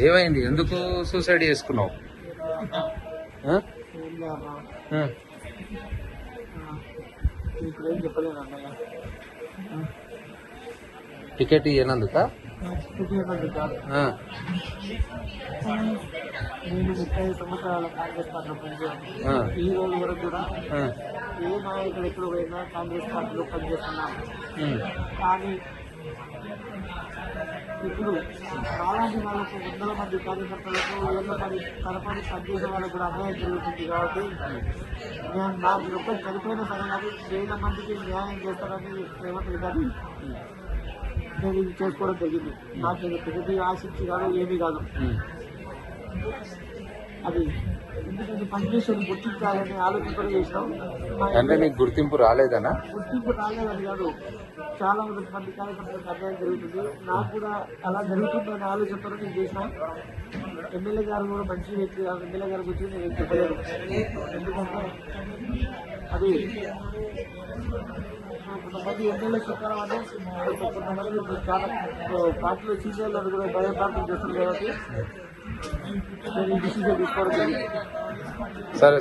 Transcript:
ఏమైంది ఎందుకు సూసైడ్ చేసుకున్నావు టికెట్ ఇవ్వనందుక చూపించండి కాదు ఆ. నేను ముప్పై ఐదు సంవత్సరాల కాంగ్రెస్ పార్టీలో పనిచేయాలి ఆ. ఈ రోజు వరకు కూడా. ఏ నాయకుడు ఎక్కడ పోయినా కాంగ్రెస్ పార్టీలో పనిచేస్తున్నాను. కానీ ఇప్పుడు అలాంటి వాళ్ళకు వందల మంది కార్యకర్తలకు ఏళ్ళ పని తరపడి పనిచేసే వాళ్ళకు కూడా అన్యాయం జరుగుతుంది కాబట్టి నేను నాకు ఒక్క చనిపోయిన సరే కానీ వేల మందికి న్యాయం చేస్తారని రేవంత్ గారు నేను ఇది చేసుకోవడం జరిగింది. నాకు ఇది ప్రగతి ఆశించి కాదు ఏమీ కాదు. అది ఎందుకంటే పనిచేసేది గుర్తించాలని ఆలోచన చేసినాం. మా అంటే నీకు గుర్తింపు రాలేదనా? గుర్తింపు రాలేదని కాదు. చాలా మంది మంది కార్యకర్తలకు అన్యాయం జరుగుతుంది. నాకు కూడా అలా జరుగుతుందనే ఆలోచనతో నేను చేసిన. ఎమ్మెల్యే గారు కూడా మంచి వ్యక్తి ఆ ఎమ్మెల్యే గారి గురించి నేను చెప్పలేను ఎందుకంటే అది కొంతమంది ఎమ్మెల్యే చెప్పడం అంటే కొంతమంది ఇప్పుడు చాలా పార్టీలో సీనియర్లను కూడా భయప్రాంతం చేస్తున్నారు కాబట్టి నేను ఈ డిసిజన్ తీసుకోవడం జరిగింది. సరే